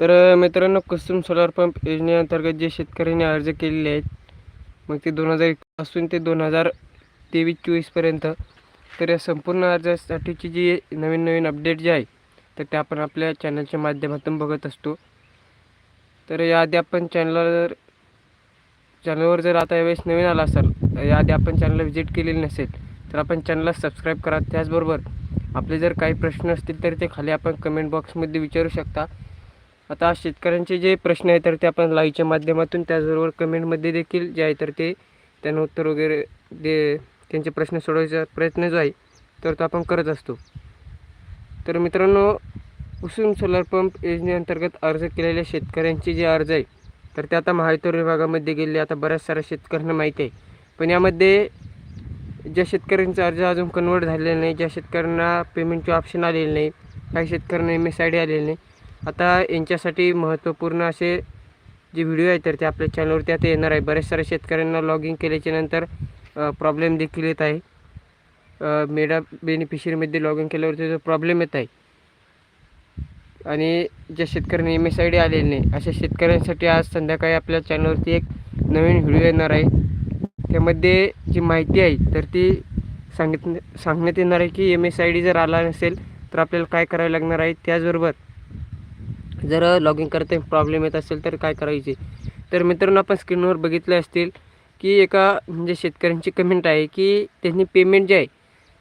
तर मित्रांनो Kusum solar pump योजनेअंतर्गत जे शेतकऱ्यांनी अर्ज केलेले आहेत मग ते दोन हजार एकपासून ते दोन हजार तेवीस चोवीसपर्यंत तर या संपूर्ण अर्जासाठीची जी नवीन नवीन अपडेट जे आहे तर ते आपण आपल्या चॅनलच्या माध्यमातून बघत असतो. तर याआधी आपण चॅनलवर चॅनलवर जर आता यावेळेस नवीन आला असाल याआधी आपण चॅनलला व्हिजिट केलेली नसेल तर आपण चॅनलला सबस्क्राईब करा. त्याचबरोबर आपले जर काही प्रश्न असतील तर ते खाली आपण कमेंट बॉक्समध्ये विचारू शकता. आता शेतकऱ्यांचे जे प्रश्न आहेत तर ते आपण लाईव्हच्या माध्यमातून त्याचबरोबर कमेंटमध्ये देखील जे आहे तर ते त्यांना उत्तर वगैरे दे त्यांचे प्रश्न सोडवायचा प्रयत्न जो आहे तर तो आपण करत असतो. तर मित्रांनो कुसुम सोलर पंप योजनेअंतर्गत अर्ज केलेल्या शेतकऱ्यांचे जे अर्ज आहे तर ते आता महावितरण विभागामध्ये गेले. आता बऱ्याच साऱ्या शेतकऱ्यांना माहिती आहे. पण यामध्ये ज्या शेतकऱ्यांचा अर्ज अजून कन्वर्ट झालेला नाही ज्या शेतकऱ्यांना पेमेंटचे ऑप्शन आलेले नाही काही शेतकऱ्यांना एम एस आय डी आलेली नाही आता यांच्यासाठी महत्त्वपूर्ण असे जे व्हिडिओ आहेत तर ते आपल्या चॅनलवरती आता येणार आहे. बऱ्याच साऱ्या शेतकऱ्यांना लॉग इन केल्याच्यानंतर प्रॉब्लेम देखील येत आहे. मेडा बेनिफिशरीमध्ये लॉग इन केल्यावरती जो प्रॉब्लेम येत आहे. आणि ज्या शेतकऱ्यांनी एम एस आय डी आलेली नाही अशा शेतकऱ्यांसाठी आज संध्याकाळी आपल्या चॅनलवरती एक नवीन व्हिडिओ येणार आहे. त्यामध्ये जी माहिती आहे तर ती सांगित सांगण्यात येणार आहे की एम एस आय डी जर आला नसेल तर आपल्याला काय करावं लागणार आहे? त्याचबरोबर जर लॉग इन करता प्रॉब्लेम येत असेल तर काय करायचे? तर मित्रांनो आपण स्क्रीनवर बघितले असतील की एका म्हणजे शेतकऱ्यांची कमेंट आहे की त्यांनी पेमेंट जे आहे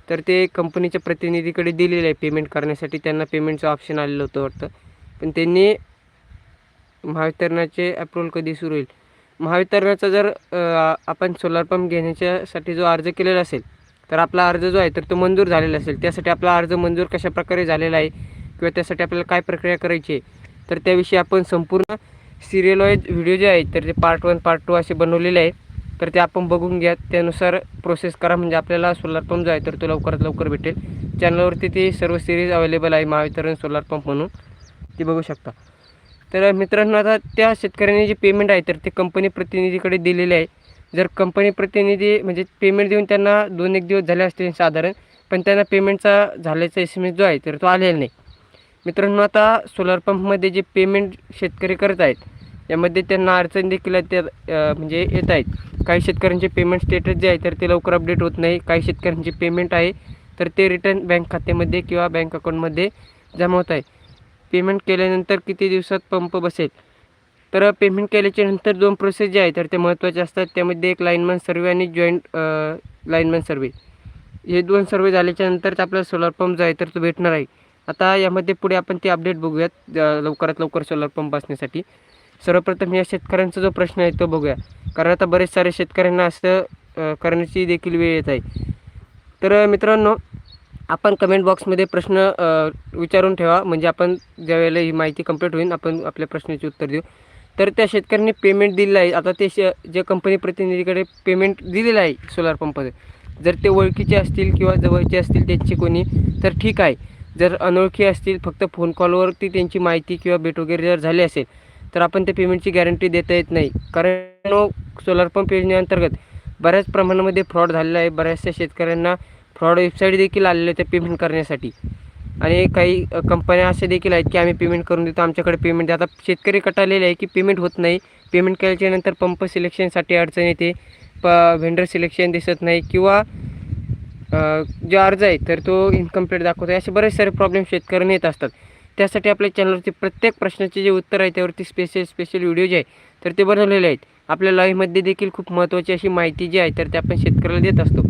तर ते कंपनीच्या प्रतिनिधीकडे दिलेलं आहे पेमेंट करण्यासाठी. त्यांना पेमेंटचं ऑप्शन आलेलं होतं वाटतं. पण त्यांनी महावितरणाचे अप्रूव्हल कधी सुरू होईल? महावितरणाचा जर आपण सोलार पंप घेण्याच्यासाठी जो अर्ज केलेला असेल तर आपला अर्ज जो आहे तर तो मंजूर झालेला असेल. त्यासाठी आपला अर्ज मंजूर कशा प्रकारे झालेला आहे? किंवा त्यासाठी आपल्याला काय प्रक्रिया करायची आहे? तर त्याविषयी आपण संपूर्ण सिरियलवाईज व्हिडिओ जे आहेत तर ते पार्ट वन पार्ट टू असे बनवलेले आहे तर ते आपण बघून घ्या. त्यानुसार प्रोसेस करा. म्हणजे आपल्याला सोलार पंप जो आहे तर तो लवकरात लवकर भेटेल. चॅनलवरती ते सर्व सिरीज अवेलेबल आहे महावितरण सोलार पंप म्हणून. ती बघू शकता. तर मित्रांनो आता त्या शेतकऱ्यांनी जे पेमेंट आहे तर ते कंपनी प्रतिनिधीकडे दिलेले आहे. जर कंपनी प्रतिनिधी म्हणजे पेमेंट देऊन त्यांना दोन एक दिवस झाले असतील साधारण पण त्यांना पेमेंटचा झाल्याचा एस एम एस जो आहे तर तो आलेला नाही. मित्रांनो आता सोलार पंपमध्ये जे पेमेंट शेतकरी करत आहेत यामध्ये त्यांना अडचण देखील त्या म्हणजे येत आहेत. काही शेतकऱ्यांचे पेमेंट स्टेटस जे आहे तर ते लवकर अपडेट होत नाही. काही शेतकऱ्यांचे पेमेंट आहे तर ते रिटर्न बँक खात्यामध्ये किंवा बँक अकाउंटमध्ये जमा होत आहे. पेमेंट केल्यानंतर किती दिवसात पंप बसेल? तर पेमेंट केल्याच्यानंतर दोन प्रोसेस जे आहे तर ते महत्त्वाचे असतात. त्यामध्ये एक लाईनमॅन सर्वे आणि जॉईंट लाईनमॅन सर्वे हे दोन सर्वे झाल्याच्या नंतरच आपला सोलार पंप जो आहे तर तो भेटणार आहे. आता यामध्ये पुढे आपण ते अपडेट बघूयात. लवकरात लवकर सोलार पंप बसण्यासाठी. सर्वप्रथम या शेतकऱ्यांचा जो प्रश्न आहे तो बघूया. कारण आता बरेच सारे शेतकऱ्यांना असं करण्याची देखील वेळ येत आहे. तर मित्रांनो आपण कमेंट बॉक्समध्ये प्रश्न विचारून ठेवा. म्हणजे आपण ज्यावेळेला ही माहिती कंप्लीट होईल आपण आपल्या प्रश्नाचे उत्तर देऊ. तर त्या शेतकऱ्यांनी पेमेंट दिलेलं आहे. आता ते श जे कंपनी प्रतिनिधीकडे पेमेंट दिलेलं आहे सोलार पंपाचं जर ते ओळखीचे असतील किंवा जवळचे असतील त्यांचे कोणी तर ठीक आहे. जर अनोळखी असतील फक्त फोन कॉलवरती त्यांची माहिती किंवा भेट वगैरे जर झाली असेल तर आपण त्या पेमेंटची गॅरंटी देता येत नाही. कारण सोलार पंप योजनेअंतर्गत बऱ्याच प्रमाणामध्ये फ्रॉड झालेला आहे. बऱ्याचशा शेतकऱ्यांना फ्रॉड वेबसाईट देखील आलेल्या आहेत पेमेंट करण्यासाठी. आणि काही कंपन्या अशा देखील आहेत की आम्ही पेमेंट करून देतो. आमच्याकडे पेमेंट आता शेतकरी कटालेले आहे की पेमेंट होत नाही. पेमेंट केल्याच्यानंतर पंप सिलेक्शनसाठी अडचण येते. प व्हेंडर सिलेक्शन दिसत नाही. किंवा जो अर्ज आहे तर तो इनकम्प्लीट दाखवतो आहे असे बरेच सारे प्रॉब्लेम शेतकऱ्यांना येत असतात. त्यासाठी आपल्या चॅनलवरती प्रत्येक प्रश्नाचे जे उत्तर आहे त्यावरती स्पेशल स्पेशल व्हिडिओ जे आहे तर ते बनवलेले आहेत. आपल्या लाईव्हमध्ये देखील खूप महत्त्वाची अशी माहिती जी आहे तर ते आपण शेतकऱ्याला देत असतो.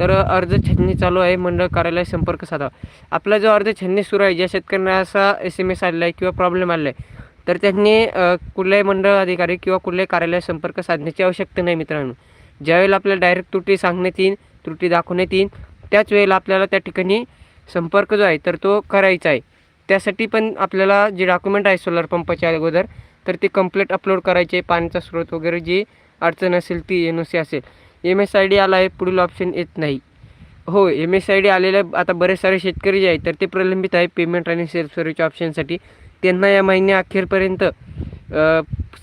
तर अर्ज छाननी चालू आहे. मंडळ कार्यालय संपर्क साधावा आपला जो अर्ज छाननी सुरू आहे ज्या शेतकऱ्यांना असा एस एम एस आलेला आहे किंवा प्रॉब्लेम आलेला आहे तर त्यांनी कुठल्याही मंडळ अधिकारी किंवा कुठल्याही कार्यालय संपर्क साधण्याची आवश्यकता नाही मित्रांनो. ज्यावेळेला आपल्याला डायरेक्ट तुटी सांगण्यात येईल त्रुटी दाखवण्यात येईल त्याच वेळेला आपल्याला त्या ठिकाणी संपर्क जो आहे तर तो करायचा आहे. त्यासाठी पण आपल्याला जे डॉक्युमेंट आहे सोलर पंपाच्या अगोदर तर ते कंप्लीट अपलोड करायचे पाण्याचा स्रोत वगैरे जी अडचण असेल ती एन ओ सी असेल. एम एस आय डी आला आहे पुढील ऑप्शन येत नाही. हो एम एस आय डी आलेल्या आता बरेच सारे शेतकरी जे आहेत तर ते प्रलंबित आहे पेमेंट आणि सेल्फ सर्व्हिसच्या ऑप्शनसाठी त्यांना या महिन्या अखेरपर्यंत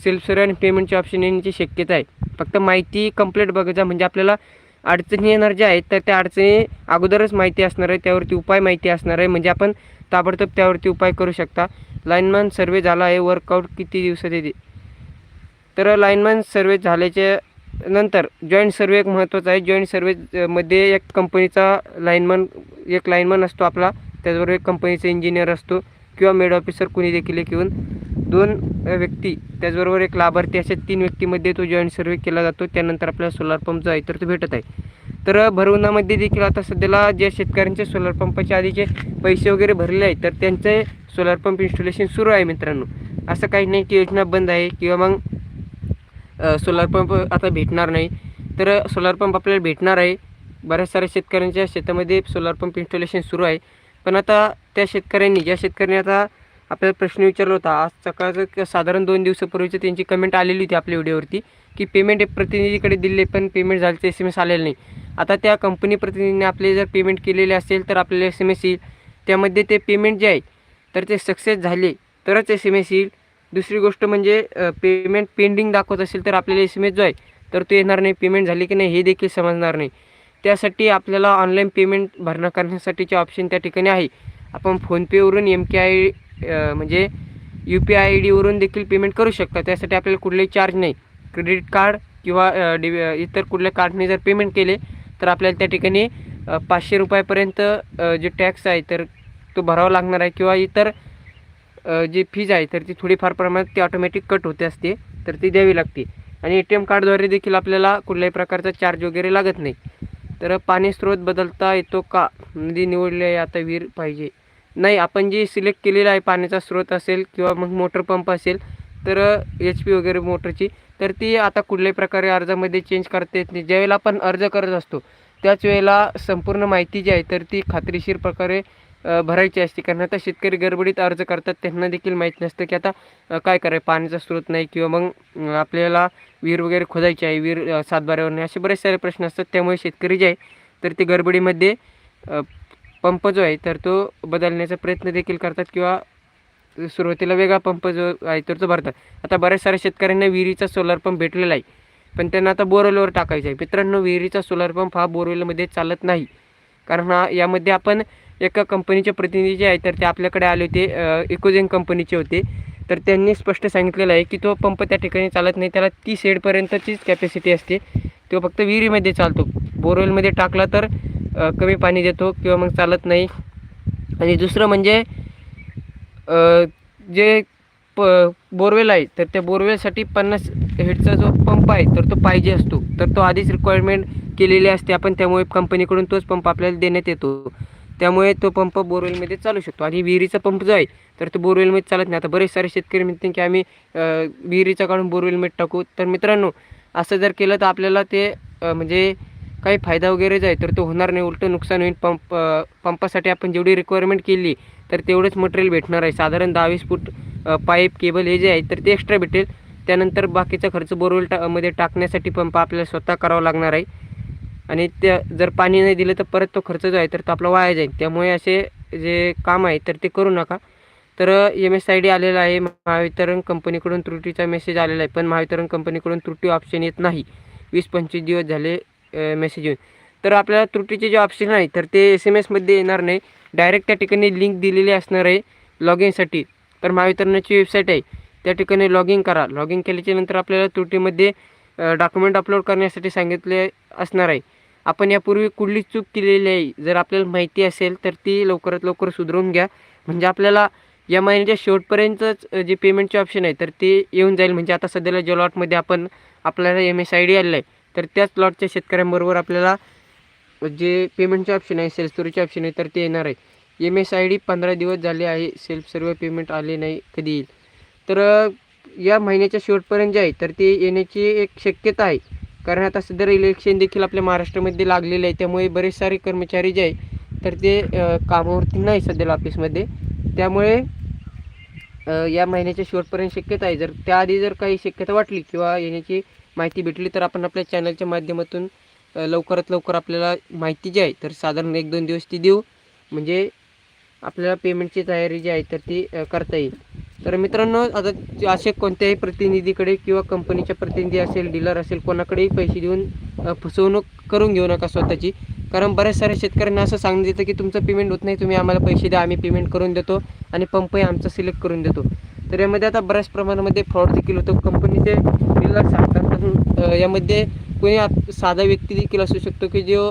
सेल्फ सर्व्ह आणि पेमेंटचे ऑप्शन येण्याची शक्यता आहे. फक्त माहिती कंप्लीट बघायचा म्हणजे आपल्याला अडचणी येणार ज्या आहेत तर त्या अडचणी अगोदरच माहिती असणार आहे त्यावरती उपाय माहिती असणार आहे. म्हणजे आपण ताबडतोब त्यावरती उपाय करू शकता. लाईनमॅन सर्वे झाला आहे वर्कआउट किती दिवसात येते तर लाईनमॅन सर्वे झाल्याच्यानंतर जॉईंट सर्वे एक महत्त्वाचा आहे. जॉईंट सर्वे मध्ये एक कंपनीचा लाईनमॅन एक लाईनमॅन असतो आपला. त्याचबरोबर एक कंपनीचा इंजिनियर असतो. किंवा मेड ऑफिसर कुणी देखील एक येऊन दोन व्यक्ती त्याचबरोबर एक लाभार्थी अशा तीन व्यक्तीमध्ये तो जॉईंट सर्वे केला जातो. त्यानंतर आपल्याला सोलार पंप जो आहे तर तो भेटत आहे. तर भरवणामध्ये देखील आता सध्याला ज्या शेतकऱ्यांचे सोलार पंपाचे आधीचे पैसे वगैरे भरले आहेत तर त्यांचे सोलार पंप इन्स्टॉलेशन सुरू आहे मित्रांनो. असं काही नाही की योजना बंद आहे किंवा मग सोलार पंप आता भेटणार नाही. तर सोलार पंप आपल्याला भेटणार आहे. बऱ्याच साऱ्या शेतकऱ्यांच्या शेतामध्ये सोलार पंप इन्स्टॉलेशन सुरू आहे. पण आता त्या शेतकऱ्यांनी ज्या शेतकऱ्यांनी आता आपल्याला प्रश्न विचारला होता आज सकाळचं साधारण दोन दिवसापूर्वीचं त्यांची कमेंट आलेली होती आपल्या व्हिडिओवरती की पेमेंट प्रतिनिधीकडे दिले पण पेमेंट झालं एस एम एस आलेलं नाही. आता त्या कंपनी प्रतिनिधीने आपले जर पेमेंट केलेले असेल तर आपल्याला एस एम एस येईल. त्यामध्ये ते पेमेंट जे आहे तर ते सक्सेस झाले तरच एस एम एस येईल. दुसरी गोष्ट म्हणजे पेमेंट पेंडिंग दाखवत असेल तर आपल्याला एस एम एस जो आहे तर तो येणार नाही पेमेंट झाली की नाही हे देखील समजणार नाही. त्यासाठी आपल्याला ऑनलाईन पेमेंट भरणं करण्यासाठीचे ऑप्शन त्या ठिकाणी आहे. आपण फोनपेवरून एम के आय म्हणजे यू पी आय आय डीवरून देखील पेमेंट करू शकता. त्यासाठी आपल्याला कुठलेही चार्ज नाही. क्रेडिट कार्ड किंवा डि इतर कुठल्या कार्डने जर पेमेंट केले तर आपल्याला त्या ठिकाणी पाचशे रुपयापर्यंत जे टॅक्स आहे तर तो भरावा लागणार आहे. किंवा इतर जी फीज आहे तर ती थोडीफार प्रमाणात ती ऑटोमॅटिक कट होते असते तर ती द्यावी लागते. आणि ए टी एम कार्डद्वारे देखील आपल्याला कुठल्याही प्रकारचा चार्ज वगैरे लागत नाही. तर पाणी स्रोत बदलता येतो का? नदी निवडली आहे आता विहीर पाहिजे. नाही आपण जे सिलेक्ट केलेला आहे पाण्याचा स्रोत असेल किंवा मग मोटर पंप असेल तर एच पी वगैरे मोटरची तर ती आता कुठल्याही प्रकारे अर्जामध्ये चेंज करता येत नाही. ज्यावेळेला आपण अर्ज करत असतो त्याच वेळेला संपूर्ण माहिती जी आहे तर ती खात्रीशीर प्रकारे भरायची असते. कारण आता शेतकरी गडबडीत अर्ज करतात त्यांना देखील माहीत नसतं की आता काय कराय पाण्याचा स्रोत नाही किंवा मग आपल्याला विहीर वगैरे खोदायची आहे विहीर सातबाऱ्यावर नाही असे बरेच सारे प्रश्न असतात. त्यामुळे शेतकरी जे आहे तर ते गडबडीमध्ये पंप जो आहे तर तो बदलण्याचा प्रयत्न देखील करतात किंवा सुरुवातीला वेगळा पंप जो आहे तर तो भरतात. आता बऱ्याच साऱ्या शेतकऱ्यांना विहिरीचा सोलर पंप भेटलेला आहे. पण त्यांना आता बोरवेलवर टाकायचा आहे. मित्रांनो विहिरीचा सोलार पंप हा बोरवेलमध्ये चालत नाही. कारण हा यामध्ये आपण एका कंपनीचे प्रतिनिधी जे आहे तर ते आपल्याकडे आले होते इकोजेन कंपनीचे होते. तर त्यांनी स्पष्ट सांगितलेलं आहे की तो पंप त्या ठिकाणी चालत नाही त्याला तीस हेडपर्यंतचीच कॅपॅसिटी असते. तो फक्त विहिरीमध्ये चालतो. बोरवेलमध्ये टाकला तर कमी पाणी देतो किंवा मग चालत नाही. आणि दुसरं म्हणजे जे प बोरवेल आहे तर त्या बोरवेलसाठी पन्नास हेडचा जो पंप आहे तर तो पाहिजे असतो. तर तो आधीच रिक्वायरमेंट केलेली असते. आपण त्यामुळे कंपनीकडून तोच पंप आपल्याला देण्यात येतो. त्यामुळे तो पंप बोरवेलमध्ये चालू शकतो. आणि विहिरीचा पंप जो आहे तर तो बोरवेलमध्ये चालत नाही. आता बरेच सारे शेतकरी म्हणते की आम्ही विहिरीचा काढून बोरवेलमध्ये टाकू. तर मित्रांनो असं जर केलं तर आपल्याला ते म्हणजे काही फायदा वगैरे जो आहे तर तो होणार नाही. उलटं नुकसान होईल. पंप पंपासाठी आपण जेवढी रिक्वायरमेंट केली तर तेवढंच मटेरियल भेटणार आहे. साधारण दहावीस फूट पाईप केबल हे जे आहे तर ते एक्स्ट्रा भेटेल. त्यानंतर बाकीचा खर्च बोरवेल टा मध्ये टाकण्यासाठी पंप आपल्याला स्वतः करावा लागणार आहे. आणि त्या जर पाणी नाही दिलं तर परत तो खर्च जो आहे तर तो आपला वाया जाईल. त्यामुळे असे जे काम आहे तर ते करू नका. तर एम एस आय डी आलेला आहे. महावितरण कंपनीकडून त्रुटीचा मेसेज आलेला आहे. पण महावितरण कंपनीकडून त्रुटी ऑप्शन येत नाही. वीस पंचवीस दिवस झाले मेसेज येऊन. तर आपल्याला त्रुटीचे जे ऑप्शन आहे तर ते एस एम एसमध्ये येणार नाही. डायरेक्ट त्या ठिकाणी लिंक दिलेली असणार आहे लॉग इनसाठी तर महावितरणाची वेबसाईट आहे. त्या ठिकाणी लॉग इन करा. लॉग इन केल्याच्यानंतर आपल्याला त्रुटीमध्ये डॉक्युमेंट अपलोड करण्यासाठी सांगितले असणार आहे. आपण यापूर्वी कुठली चूक केलेली आहे? जर आपल्याला माहिती असेल तर ती लवकरात लवकर सुधारून घ्या. म्हणजे आपल्याला या महिन्याच्या शेवटपर्यंतच जे पेमेंटचे ऑप्शन आहे तर ते येऊन जाईल. म्हणजे आता सध्याला ज्या लॉटमध्ये आपण आपल्याला एम एस आय डी आलेलं आहे तर त्याच लॉटच्या शेतकऱ्यांबरोबर आपल्याला जे पेमेंटचे ऑप्शन आहे सेल्फ स्टोरीचे ऑप्शन आहे तर ते येणार आहे. एम एस आय डी पंधरा दिवस झाले आहे सेल्फ सर्व पेमेंट आले नाही कधी येईल? तर या महिन्याच्या शेवटपर्यंत जे आहे तर ते येण्याची एक शक्यता आहे. कारण आता सध्या इलेक्शन देखील आपल्या महाराष्ट्रामध्ये लागलेलं आहे. त्यामुळे बरेच सारे कर्मचारी जे आहे तर ते कामावरती नाही सध्याला ऑफिसमध्ये त्यामुळे या महिन्याच्या शेवटपर्यंत शक्यता आहे. जर त्याआधी जर काही शक्यता वाटली किंवा येण्याची माहिती भेटली तर आपण आपल्या चॅनलच्या माध्यमातून लवकरात लवकर आपल्याला माहिती जी आहे तर साधारण एक दोन दिवस ती देऊ. म्हणजे आपल्याला पेमेंटची तयारी जी आहे तर ती करता येईल. तर मित्रांनो आता असे कोणत्याही प्रतिनिधीकडे किंवा कंपनीच्या प्रतिनिधी असेल डीलर असेल कोणाकडेही पैसे देऊन फसवणूक करून घेऊ नका स्वतःची. कारण बऱ्याच साऱ्या शेतकऱ्यांना असं सांगण्यात येतं की तुमचं पेमेंट होत नाही तुम्ही आम्हाला पैसे द्या आम्ही पेमेंट करून देतो आणि पंपही आमचा सिलेक्ट करून देतो. तर यामध्ये आता बऱ्याच प्रमाणामध्ये फ्रॉड देखील होतो. कंपनीचे डीलर सांगतात यामध्ये कोणी आप- साधा व्यक्ती देखील असू शकतो की जो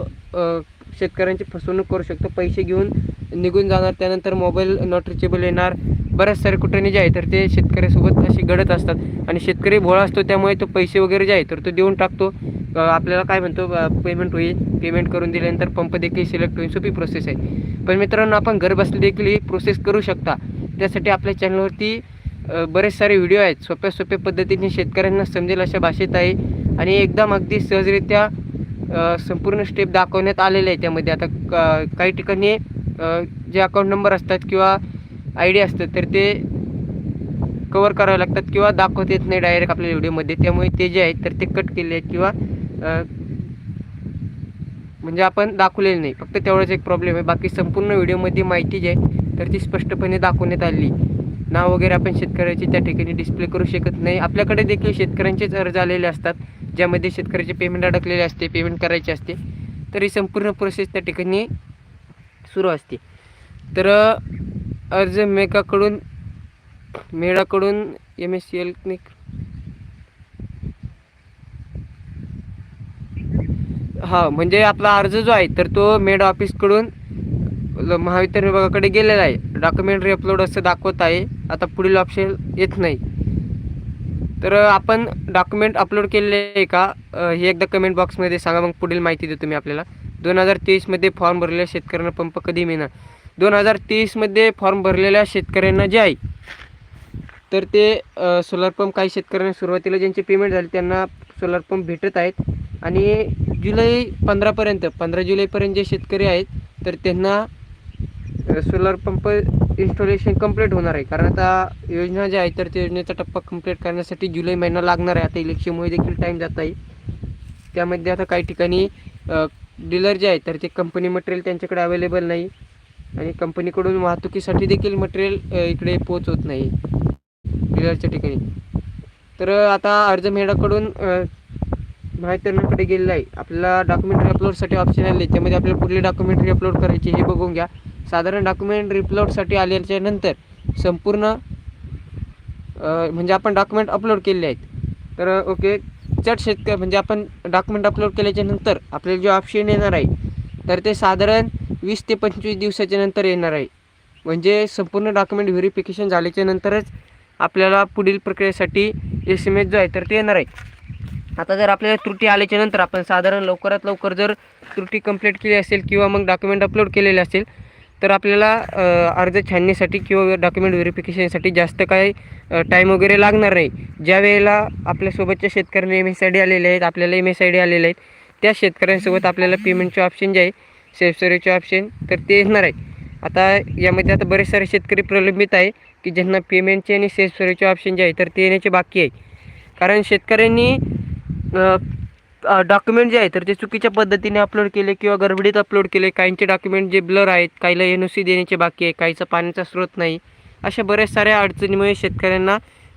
शेतकऱ्यांची फसवणूक करू शकतो. पैसे घेऊन निघून जाणार. त्यानंतर मोबाईल नॉट रिचेबल येणार. बऱ्याच सारे कुठे जे आहे तर ते शेतकऱ्यासोबत असे घडत असतात. आणि शेतकरी भोळा असतो त्यामुळे तो पैसे वगैरे जे आहे तर तो देऊन टाकतो. आपल्याला काय म्हणतो पेमेंट होईल. पेमेंट करून दिल्यानंतर पंप देखील सिलेक्ट होईल. सोपी प्रोसेस आहे. पण मित्रांनो आपण घर बसले देखील ही प्रोसेस करू शकता. त्यासाठी आपल्या चॅनलवरती बरेच सारे व्हिडिओ आहेत. सोप्या सोप्या पद्धतीने शेतकऱ्यांना समजेल अशा भाषेत आहे. आणि एकदम अगदी सहजरित्या संपूर्ण स्टेप दाखवण्यात आलेले आहे त्यामध्ये. आता क- काही ठिकाणी जे अकाउंट नंबर असतात किंवा आय डी असतात तर ते कवर करावे लागतात किंवा दाखवता येत नाही डायरेक्ट आपल्या व्हिडिओमध्ये त्यामुळे ते जे आहेत तर ते कट केले आहेत किंवा म्हणजे आपण दाखवलेलं नाही. फक्त तेवढाच एक प्रॉब्लेम आहे. बाकी संपूर्ण व्हिडिओमध्ये माहिती जी आहे तर ती स्पष्टपणे दाखवण्यात आली. नाव वगैरे आपण शेतकऱ्याची त्या ठिकाणी डिस्प्ले करू शकत नाही. आपल्याकडे देखील शेतकऱ्यांचेच अर्ज आलेले असतात. ज्यामध्ये शेतकऱ्याचे पेमेंट अडकलेले असते पेमेंट करायचे असते तर ही संपूर्ण प्रोसेस त्या ठिकाणी सुरू असते. तर अर्ज मेकाकडून मेळाकडून एम एस सी एल हा म्हणजे आपला अर्ज जो आहे तर तो मेड ऑफिसकडून महावितरण विभागाकडे गेलेला आहे. डॉक्युमेंटरी अपलोड असं दाखवत आहे. आता पुढील ऑप्शन येत नाही. तर आपण डॉक्युमेंट अपलोड केलेले आहे का? हे एकदा कमेंट बॉक्समध्ये सांगा मग पुढील माहिती देतो मी आपल्याला. दोन हजार तेवीसमध्ये फॉर्म भरलेल्या शेतकऱ्यांना पंप कधी मिळणार? दोन हजार तेवीसमध्ये फॉर्म भरलेल्या शेतकऱ्यांना जे आहे तर ते सोलर पंप काही शेतकऱ्यांना सुरुवातीला ज्यांचे पेमेंट झाले त्यांना सोलर पंप भेटत आहेत. आणि जुलै पंधरापर्यंत पंधरा जुलैपर्यंत जे शेतकरी आहेत तर त्यांना सोलर पंप इन्स्टॉलेशन कंप्लीट होणार आहे. कारण आता योजना जी आहे तर त्या योजनेचा टप्पा कंप्लीट करण्यासाठी जुलै महिना लागणार आहे. आता इलेक्शनमुळे देखील टाईम जात आहे. त्यामध्ये आता काही ठिकाणी डीलर जे आहे तर ते कंपनी मटेरियल त्यांच्याकडे अवेलेबल नाही. आणि कंपनीकडून वाहतुकीसाठी देखील मटेरियल इकडे पोहोचवत नाही. डीलरच्या ठिकाणी. तर आता अर्ज मेडाकडून माहितरणाकडे गेलेला आहे. आपल्याला डॉक्युमेंटरी अपलोडसाठी ऑप्शन आले त्यामध्ये आपल्याला कुठली डॉक्युमेंटरी अपलोड करायची हे बघून घ्या. साधारण डॉक्युमेंट रिपलोडसाठी आल्याच्यानंतर संपूर्ण म्हणजे आपण डॉक्युमेंट अपलोड केलेले आहेत. तर ओके चट शेतकरी म्हणजे आपण डॉक्युमेंट अपलोड केल्याच्यानंतर आपल्याला जे ऑप्शन येणार आहे तर ते साधारण वीस ते पंचवीस दिवसाच्या नंतर येणार आहे. म्हणजे संपूर्ण डॉक्युमेंट व्हेरिफिकेशन झाल्याच्या नंतरच आपल्याला पुढील प्रक्रियेसाठी एस एम एस जो आहे तर ते येणार आहे. आता जर आपल्याला त्रुटी आल्याच्यानंतर आपण साधारण लवकरात लवकर जर त्रुटी कंप्लीट केली असेल किंवा मग डॉक्युमेंट अपलोड केलेले असेल तर आपल्याला अर्ज छाननीसाठी किंवा डॉक्युमेंट व्हेरिफिकेशनसाठी जास्त काही टाईम वगैरे लागणार नाही. ज्या वेळेला आपल्यासोबतच्या शेतकऱ्यांना एम एस आय डी आलेले आहेत आपल्याला एम एस आय डी आलेले आहेत त्या शेतकऱ्यांसोबत आपल्याला पेमेंटचे ऑप्शन जे आहे सेल्फ सर्व्हिसचे ऑप्शन तर ते येणार आहे. आता यामध्ये आता बरेच सारे शेतकरी प्रलंबित आहे की ज्यांना पेमेंटचे आणि सेल्फ सर्व्हिसचे ऑप्शन जे आहे तर ते येण्याचे बाकी आहे. कारण शेतकऱ्यांनी डॉक्युमेंट जे आहे तर ते चुकीच्या पद्धतीने अपलोड केले किंवा गडबडीत अपलोड केले. काहींचे डॉक्युमेंट जे ब्लर आहेत काहीला एन ओ सी देण्याचे बाकी आहे काहीचा पाण्याचा स्रोत नाही. अशा बऱ्याच साऱ्या अडचणीमुळे शेतकऱ्यांना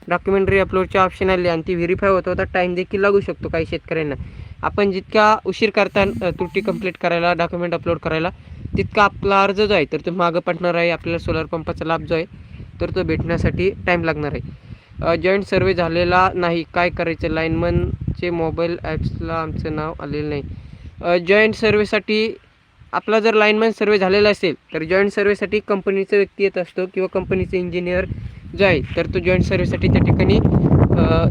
डॉक्युमेंटरी अपलोडचे ऑप्शन आले आणि ती व्हेरीफाय होत होता. टाईम देखील लागू शकतो काही शेतकऱ्यांना. आपण जितका उशीर करता त्रुटी कंप्लीट करायला डॉक्युमेंट अपलोड करायला तितका आपला अर्ज जो आहे तर तो मागं पडणार आहे. आपल्याला सोलर पंपाचा लाभ जो आहे तर तो भेटण्यासाठी टाईम लागणार आहे. जॉईंट सर्वे झालेला नाही. काय करायचं? लाईनमन आमचे मोबाईल ॲप्सला आमचं नाव आलेलं नाही. जॉईंट सर्वेसाठी आपला जर लाईनमॅन सर्वे झालेला असेल तर जॉईंट सर्वेसाठी कंपनीचा व्यक्ती येत असतो किंवा कंपनीचा इंजिनियर जो आहे तर तो जॉईंट सर्वेसाठी त्या ठिकाणी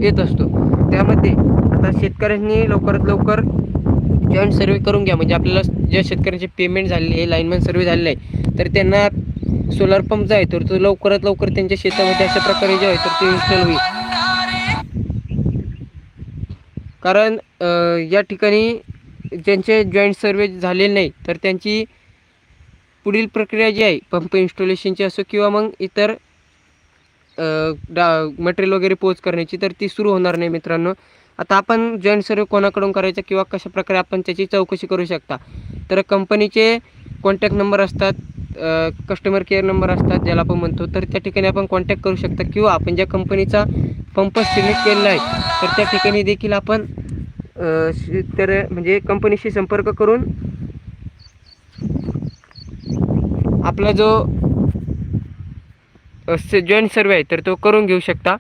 येत असतो. त्यामध्ये आता शेतकऱ्यांनी लवकरात लवकर जॉईंट सर्वे करून घ्या. म्हणजे आपल्याला ज्या शेतकऱ्यांचे पेमेंट झालेले आहे लाईनमॅन सर्वे झालेला आहे तर त्यांना सोलार पंप जो आहे तर तो लवकरात लवकर त्यांच्या शेतामध्ये अशा प्रकारे जो आहे तर ते इन्स्टॉल होईल. कारण या ठिकाणी ज्यांचे जॉईंट सर्वे झालेले नाही तर त्यांची पुढील प्रक्रिया जी आहे पंप इन्स्टॉलेशनची असो किंवा मग इतर डा मटेरियल वगैरे पोच करण्याची तर ती सुरू होणार नाही मित्रांनो. आता आपण जॉईंट सर्वे कोणाकडून करायचा किंवा कशा प्रकारे आपण त्याची चौकशी करू शकता? तर कंपनीचे कॉन्टॅक्ट नंबर असतात कस्टमर केअर नंबर असतात ज्याला आपण म्हणतो तर त्या ठिकाणी आपण कॉन्टॅक्ट करू शकता. किंवा आपण ज्या कंपनीचा पंप सिलेक्ट केलेला आहे तर त्या ठिकाणी देखील आपण तर म्हणजे कंपनीशी संपर्क करून आपला जो जॉईंट सर्वे आहे तर तो करून घेऊ शकता.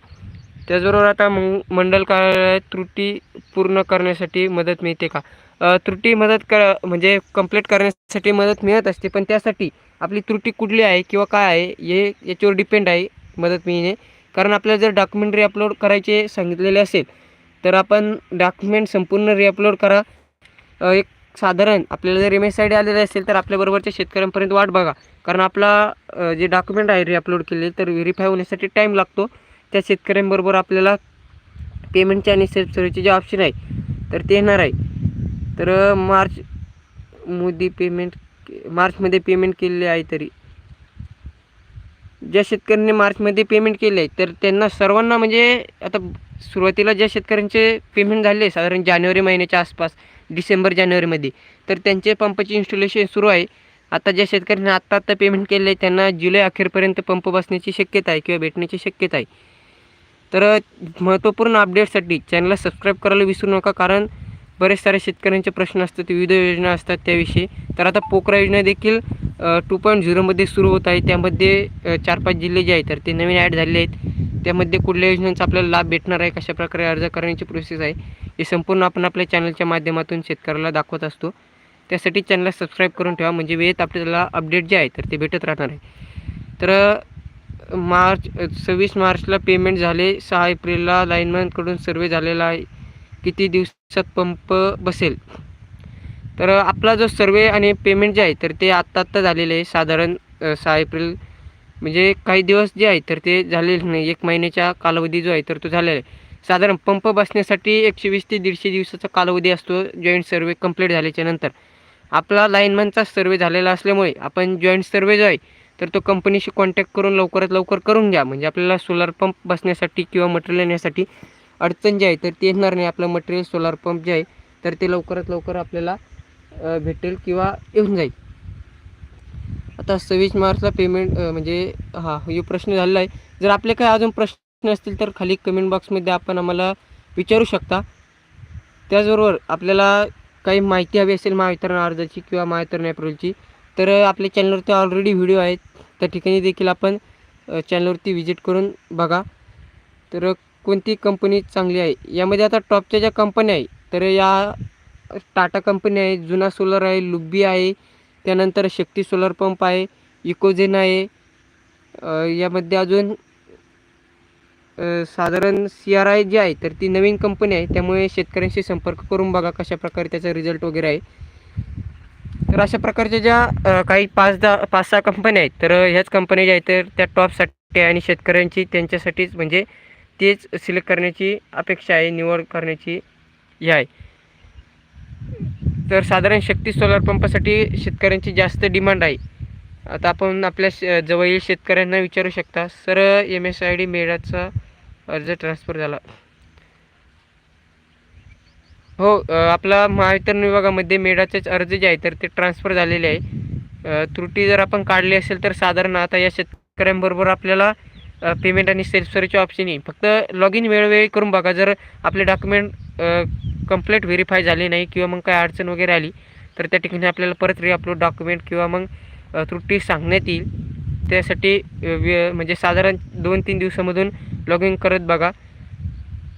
त्याचबरोबर आता मग मंडल कार्यालयात त्रुटी पूर्ण करण्यासाठी मदत मिळते का? त्रुटी मदत कर म्हणजे कंप्लीट करण्यासाठी मदत मिळत असते पण त्यासाठी आपली त्रुटी कुठली आहे किंवा काय आहे हे याच्यावर डिपेंड आहे मदत मिळणे. कारण आपल्याला जर डॉक्युमेंट अपलोड करायचे सांगितलेले असेल तर आपण डॉक्युमेंट संपूर्ण रिअपलोड करा. एक साधारण आपल्याला जर एम एस आय डी आलेले असेल तर आपल्याबरोबरच्या शेतकऱ्यांपर्यंत वाट बघा. कारण आपला जे डॉक्युमेंट आहे रिअपलोड केले तर व्हेरीफाय होण्यासाठी टाईम लागतो. त्या शेतकऱ्यांबरोबर आपल्याला पेमेंटचे आणि सेल्फ सर्व्हिसचे जे ऑप्शन आहे तर ते येणार आहे. तर मार्च मोदी पेमेंट मार्चमध्ये पेमेंट केलेले आहे तरी. ज्या शेतकऱ्यांनी मार्चमध्ये पेमेंट केले आहे तर त्यांना सर्वांना म्हणजे आता सुरुवातीला ज्या शेतकऱ्यांचे पेमेंट झाले साधारण जानेवारी महिन्याच्या आसपास डिसेंबर जानेवारीमध्ये तर त्यांचे पंपाचे इन्स्टॉलेशन सुरू आहे. आता ज्या शेतकऱ्यांनी आत्ता आत्ता पेमेंट केले आहे त्यांना जुलै अखेरपर्यंत पंप बसण्याची शक्यता आहे किंवा भेटण्याची शक्यता आहे. तर महत्त्वपूर्ण अपडेटसाठी चॅनलला सबस्क्राईब करायला विसरू नका कारण बरेच सारे शेतकऱ्यांचे प्रश्न असतात विविध योजना असतात त्याविषयी. तर आता पोकरा योजना देखील टू पॉईंट झिरोमध्ये सुरू होत आहे. त्यामध्ये चार पाच जिल्हे जे आहेत तर ते नवीन ॲड झाले आहेत. त्यामध्ये कुठल्या योजनांचा आपल्याला लाभ भेटणार आहे कशा प्रकारे अर्ज करण्याची प्रोसेस आहे हे संपूर्ण आपण आपल्या चॅनलच्या माध्यमातून शेतकऱ्याला दाखवत असतो. त्यासाठी चॅनलला सबस्क्राईब करून ठेवा म्हणजे वेळेत आपल्याला अपडेट जे आहे तर ते भेटत राहणार आहे. तर मार्च सव्वीस मार्चला पेमेंट झाले. सहा एप्रिलला लाईनमॅनकडून सर्वे झालेला आहे. किती दिवसात पंप बसेल? तर आपला जो सर्वे आणि पेमेंट जे आहे तर ते आत्ता आत्ता झालेले आहे. साधारण सहा एप्रिल म्हणजे काही दिवस जे आहे तर ते झालेले नाही. एक महिन्याच्या कालावधी जो आहे तर तो झालेला आहे. साधारण पंप बसण्यासाठी एकशे वीस ते दीडशे दिवसाचा कालावधी असतो जॉईंट सर्वे कंप्लीट झाल्याच्यानंतर. आपला लाईनमॅनचा सर्वे झालेला असल्यामुळे आपण जॉईंट सर्वे जो आहे तर तो कंपनीशी कॉन्टॅक्ट करून लवकरात लवकर करून घ्या. म्हणजे आपल्याला सोलार पंप बसण्यासाठी किंवा मटेरियल येण्यासाठी अडचण जी आहे तर ते येणार नाही. आपलं मटेरियल सोलार पंप जे आहे तर ते लवकरात लवकर आपल्याला भेटेल किंवा येऊन जाईल. आता सव्वीस मार्चला पेमेंट म्हणजे हां हे प्रश्न झालेला आहे. जर आपले काही अजून प्रश्न असतील तर खाली कमेंट बॉक्समध्ये आपण आम्हाला विचारू शकता. त्याचबरोबर आपल्याला काही माहिती हवी असेल महावितरण अर्जाची किंवा महावितरण एप्रिलची तर अ, आपल्या चॅनलवरती ऑलरेडी व्हिडिओ आहेत. त्या ठिकाणी देखील आपण चॅनलवरती व्हिजिट करून बघा. तर कोणती कंपनी चांगली आहे? यामध्ये आता टॉपच्या ज्या कंपन्या आहे तर या टाटा कंपनी आहे जुना सोलर आहे लुब्बी आहे त्यानंतर शक्ती सोलर पंप आहे इकोजेन आहे. यामध्ये अजून साधारण सी आर आय जी आहे तर ती नवीन कंपनी आहे. त्यामुळे शेतकऱ्यांशी संपर्क करून बघा कशा प्रकारे त्याचा रिझल्ट वगैरे आहे. तर अशा प्रकारच्या ज्या काही पाच दहा पाच सहा कंपन्या आहेत तर ह्याच कंपन्या ज्या आहेत तर त्या टॉपसाठी आणि शेतकऱ्यांची त्यांच्यासाठीच म्हणजे तेच सिलेक्ट करण्याची अपेक्षा आहे निवड करण्याची हे आहे. तर साधारण शक्ती सोलार पंपासाठी शेतकऱ्यांची जास्त डिमांड आहे. आता आपण आपल्या श जवळील शेतकऱ्यांना विचारू शकता sir M S I D मेळाचा अर्ज ट्रान्सफर झाला. हो आपला महावितरण विभागामध्ये मेडाचेच अर्ज जे आहे तर ते ट्रान्सफर झालेले आहे. त्रुटी जर आपण काढली असेल तर साधारण आता या शेतकऱ्यांबरोबर आपल्याला पेमेंट आणि सेल्फ सर्व्हिसचे ऑप्शन येईल फक्त लॉग इन वेळोवेळी करून बघा जर आपले डॉक्युमेंट कंप्लीट व्हेरीफाय झाले नाही किंवा मग काय अडचण वगैरे आली तर त्या ठिकाणी आपल्याला परत रिअपलोड डॉक्युमेंट किंवा मग त्रुटी सांगण्यात येईल. त्यासाठी म्हणजे साधारण दोन तीन दिवसामधून लॉग इन करत बघा.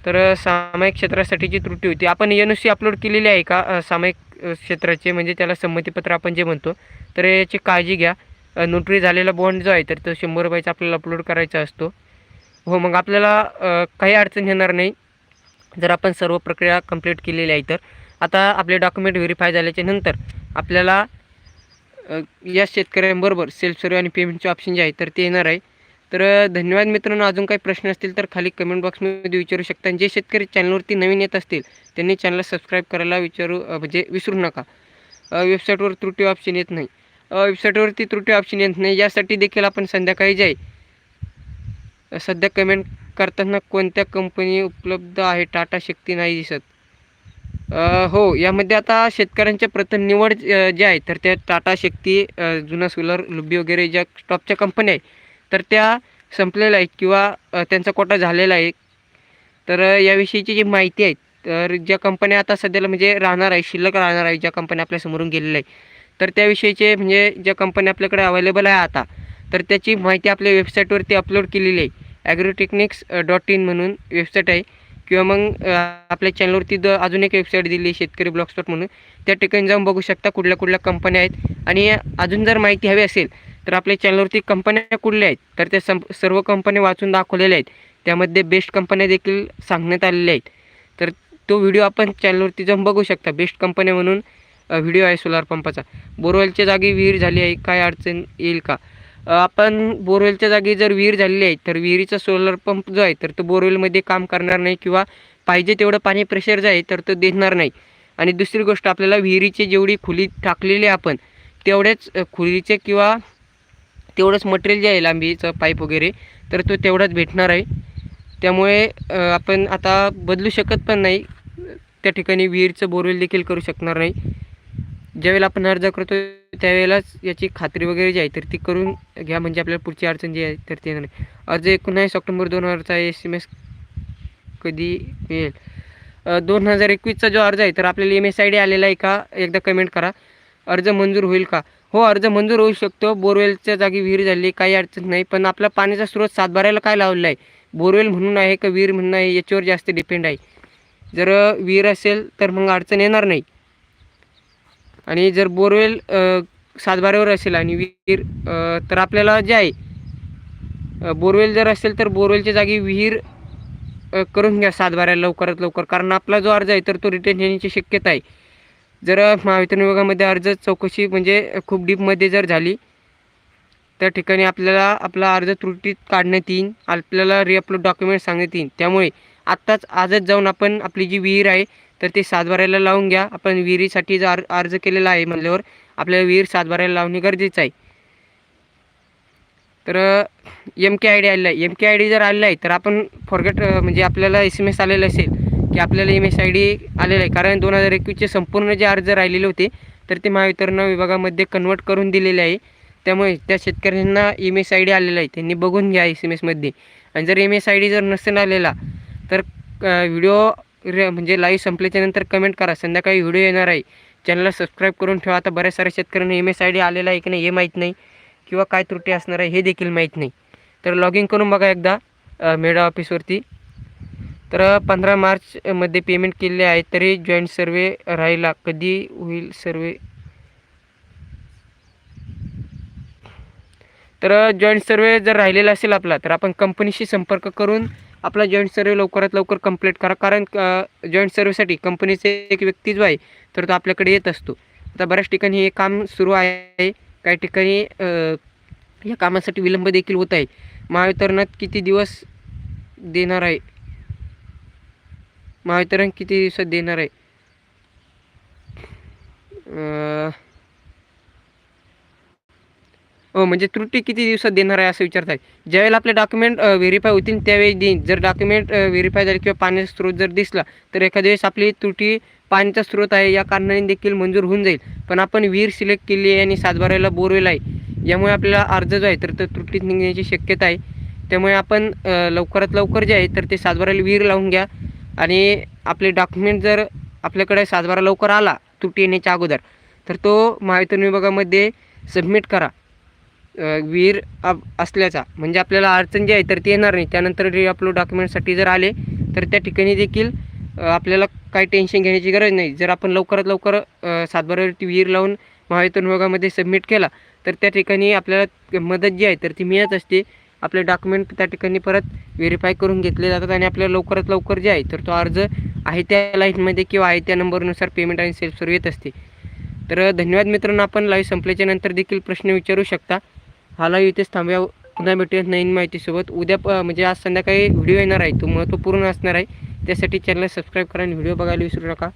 तर सामायिक सामायिक क्षेत्रासाठीची त्रुटी होती आपण एन ओ सी अपलोड केलेली आहे का? सामायिक क्षेत्राचे म्हणजे त्याला संमतीपत्र आपण जे म्हणतो तर याची काळजी घ्या. नोटरी झालेला बॉन्ड जो आहे तर तो शंभर रुपयाचा आपल्याला अपलोड करायचा असतो. हो मग आपल्याला काही अडचण येणार नाही. जर आपण सर्व प्रक्रिया कंप्लीट केलेली आहे तर. आता आपले डॉक्युमेंट व्हेरीफाय झाल्याच्यानंतर आपल्याला या शेतकऱ्यांबरोबर सेल्फ सर्वे आणि पेमेंटचे ऑप्शन जे आहे तर ते येणार आहे. तर धन्यवाद मित्रांनो. अजून काही प्रश्न असतील तर खाली कमेंट बॉक्समध्ये विचारू शकता. जे शेतकरी चॅनलवरती नवीन येत असतील त्यांनी चॅनलला सबस्क्राईब करायला विचारू म्हणजे विसरू नका. वेबसाईटवर त्रुटी ऑप्शन येत नाही. वेबसाईटवरती त्रुटी ऑप्शन येत नाही. यासाठी देखील आपण संध्याकाळी जाई. सध्या कमेंट करताना कोणत्या कंपनी उपलब्ध आहे? टाटा शक्ती नाही दिसत. हो यामध्ये आता शेतकऱ्यांच्या प्रथम निवड जे आहे तर त्या टाटा शक्ती जुना सोलर लुबी वगैरे ज्या टॉपच्या कंपन्या आहे तर त्या संपलेल्या आहेत किंवा त्यांचा कोटा झालेला आहे. तर याविषयीची जी माहिती आहे तर ज्या कंपन्या आता सध्याला म्हणजे राहणार आहे शिल्लक राहणार आहे ज्या कंपन्या आपल्या समोरून गेलेल्या आहे तर त्याविषयीचे म्हणजे ज्या कंपन्या आपल्याकडे अवेलेबल आहे आता तर त्याची माहिती आपल्या वेबसाईटवरती अपलोड केलेली आहे. ॲग्रोटेक्निक्स डॉट इन म्हणून वेबसाईट आहे. किंवा मग आपल्या चॅनलवरती द अजून एक वेबसाईट दिली आहे शेतकरी ब्लॉग स्पॉट म्हणून. त्या ठिकाणी जाऊन बघू शकता कुठल्या कुठल्या कंपन्या आहेत. आणि अजून जर माहिती हवी असेल तर आपल्या चॅनलवरती कंपन्या कुठल्या आहेत? तर त्या सं सर्व कंपन्या वाचून दाखवलेल्या आहेत. त्यामध्ये बेस्ट कंपन्या देखील सांगण्यात आलेल्या आहेत. तर तो व्हिडिओ आपण चॅनलवरती जाऊन बघू शकता. बेस्ट कंपन्या म्हणून व्हिडिओ आहे सोलार पंपाचा बोरवेलच्या जागी विहीर झाली आहे. काय अडचण येईल का? आपण बोरवेलच्या जागी जर विहीर झालेली आहे तर विहिरीचा सोलर पंप जो आहे तर तो बोरवेलमध्ये काम करणार नाही किंवा पाहिजे तेवढं पाणी प्रेशर जे आहे तर तो देणार नाही. आणि दुसरी गोष्ट आपल्याला विहिरीची जेवढी खुली टाकलेली आहे आपण तेवढ्याच खुलीचे किंवा तेवढंच मटेरियल जे आहे लांबीचं पाईप वगैरे तर तो तेवढाच भेटणार आहे. त्यामुळे आपण आता बदलू शकत पण नाही. त्या ठिकाणी विहीरचं बोरवेल देखील करू शकणार नाही. ज्यावेळेला आपण अर्ज करतो त्यावेळेलाच याची खात्री वगैरे जी आहे तर ती करून घ्या. म्हणजे आपल्याला पुढची अडचण जी आहे तर ती येणार नाही. अर्ज एकोणावीस ऑक्टोबर दोन हजारचा एस एम एस कधी मिळेल? दोन हजार एकवीसचा जो अर्ज आहे तर आपल्याला एम एस आय डी आलेला आहे का? एकदा कमेंट करा. अर्ज मंजूर होईल का? हो अर्ज मंजूर होऊ शकतो. बोरवेलच्या जागी विहीर झाली काही अडचण नाही. पण आपला पाण्याचा स्रोत सातबाऱ्याला काय लावलेला आहे बोरवेल म्हणून आहे का विहीर म्हणून आहे? याच्यावर जास्त डिपेंड आहे. जर विहीर असेल तर मग अडचण येणार नाही. आणि जर बोरवेल सातबाऱ्यावर असेल आणि विहीर तर आपल्याला जे आहे बोरवेल जर असेल तर बोरवेलच्या जागी विहीर करून घ्या सातबाऱ्याला लवकरात लवकर. कारण आपला जो अर्ज आहे तर तो रिटर्न येण्याची शक्यता आहे. जर महावितरण विभागामध्ये अर्ज चौकशी म्हणजे खूप डीपमध्ये जर झाली त्या ठिकाणी आपल्याला आपला अर्ज त्रुटीत काढण्यात येईल आपल्याला रिअपलोड डॉक्युमेंट सांगण्यात येईल त्यामुळे आत्ताच आजच जाऊन आपण आपली जी विहीर आहे तर ती सातबाऱ्याला लावून घ्या. आपण विहिरीसाठी जर अर्- अर्ज केलेला आहे म्हणल्यावर आपल्याला विहीर सातबाऱ्याला लावणे गरजेचं आहे. तर एम के आय डी आलेला आहे. एम के आय डी जर आलेला आहे तर आपण फॉरगेट म्हणजे आपल्याला एस एम एस आलेला असेल की आपल्याला एम एस आय डी आलेला आहे. कारण दोन हजार एकवीसचे संपूर्ण जे अर्ज राहिलेले होते तर ते महावितरण विभागामध्ये कन्वर्ट करून दिलेले आहे. त्यामुळे त्या शेतकऱ्यांना एम एस आय डी आलेला आहे. त्यांनी बघून घ्या एस एम एसमध्ये आणि जर एम एस आय डी जर नसेल आलेला तर व्हिडिओ रे म्हणजे लाईव्ह संपल्याच्यानंतर कमेंट करा. संध्याकाळी व्हिडिओ येणार आहे. चॅनलला सबस्क्राईब करून ठेवा. आता बऱ्याच साऱ्या शेतकऱ्यांना एम एस आय डी आलेला आहे की नाही हे माहीत नाही किंवा काय त्रुटी असणार आहे हे देखील माहीत नाही. तर लॉग इन करून बघा एकदा मेडा ऑफिसवरती तर पंधरा मार्चमध्ये पेमेंट केले आहे तरी जॉईंट सर्वे राहिला. कधी होईल सर्वे तर जॉईंट सर्वे जर राहिलेला असेल आपला तर आपण कंपनीशी संपर्क करून आपला जॉईंट सर्वे लवकरात लवकर कंप्लीट करा. कारण जॉईंट सर्वेसाठी कंपनीचे एक व्यक्ती जो आहे तर तो आपल्याकडे येत असतो. आता बऱ्याच ठिकाणी हे काम सुरू आहे. काही ठिकाणी या कामासाठी विलंब देखील होत आहे. महावितरणात किती दिवस देणार आहे? महावितरण किती दिवसात देणार आहे? हो म्हणजे त्रुटी किती दिवसात देणार आहे असं विचारत आहे ज्यावेळेला आपले डॉक्युमेंट व्हेरीफाय होतील त्यावेळी देईन. जर डॉक्युमेंट व्हेरीफाय झाले किंवा पाण्याचा स्रोत जर दिसला तर एखाद्या वेळेस आपली त्रुटी पाण्याचा स्रोत आहे या कारणाने देखील मंजूर होऊन जाईल. पण आपण विहीर सिलेक्ट केली आहे आणि सातबाराला बोरवेल आहे. यामुळे आपल्याला अर्ज जो आहे तर तो त्रुटीत निघण्याची शक्यता आहे. त्यामुळे आपण लवकरात लवकर जे आहे तर ते सातबाराला विहीर लावून घ्या. आणि आपले डॉक्युमेंट जर आपल्याकडे सातबारा लवकर आला तुटी येण्याच्या अगोदर तर तो महावितरण विभागामध्ये सबमिट करा. विहीर अप- असल्याचा. म्हणजे आपल्याला अडचण जी आहे तर ती येणार नाही. त्यानंतर री अपलोड डॉक्युमेंटसाठी जर आले तर त्या ठिकाणी देखील आपल्याला काही टेन्शन घेण्याची गरज नाही. जर आपण लवकरात लवकर सातबारावरती विहीर लावून महावितरण विभागामध्ये सबमिट केला तर त्या ठिकाणी आपल्याला मदत जी आहे तर ती मिळत असते. आपले डॉक्युमेंट त्या ठिकाणी परत व्हेरीफाय करून घेतले जातात आणि आपल्याला लवकरात लवकर जे आहे तर तो अर्ज आहे त्या लाईनमध्ये किंवा आहे त्या नंबरनुसार पेमेंट आणि सेल्फ सर्व येत असते. तर धन्यवाद मित्रांनो आपण लाईव्ह संपल्याच्या नंतर देखील प्रश्न विचारू शकता. हा लाईव्ह इथेच थांबव्या पुन्हा भेटूयात नवीन माहितीसोबत. उद्या प- म्हणजे आज संध्याकाळी व्हिडिओ येणार आहे तो महत्त्वपूर्ण असणार आहे. त्यासाठी चॅनल सबस्क्राईब करा आणि व्हिडिओ बघायला विसरू नका.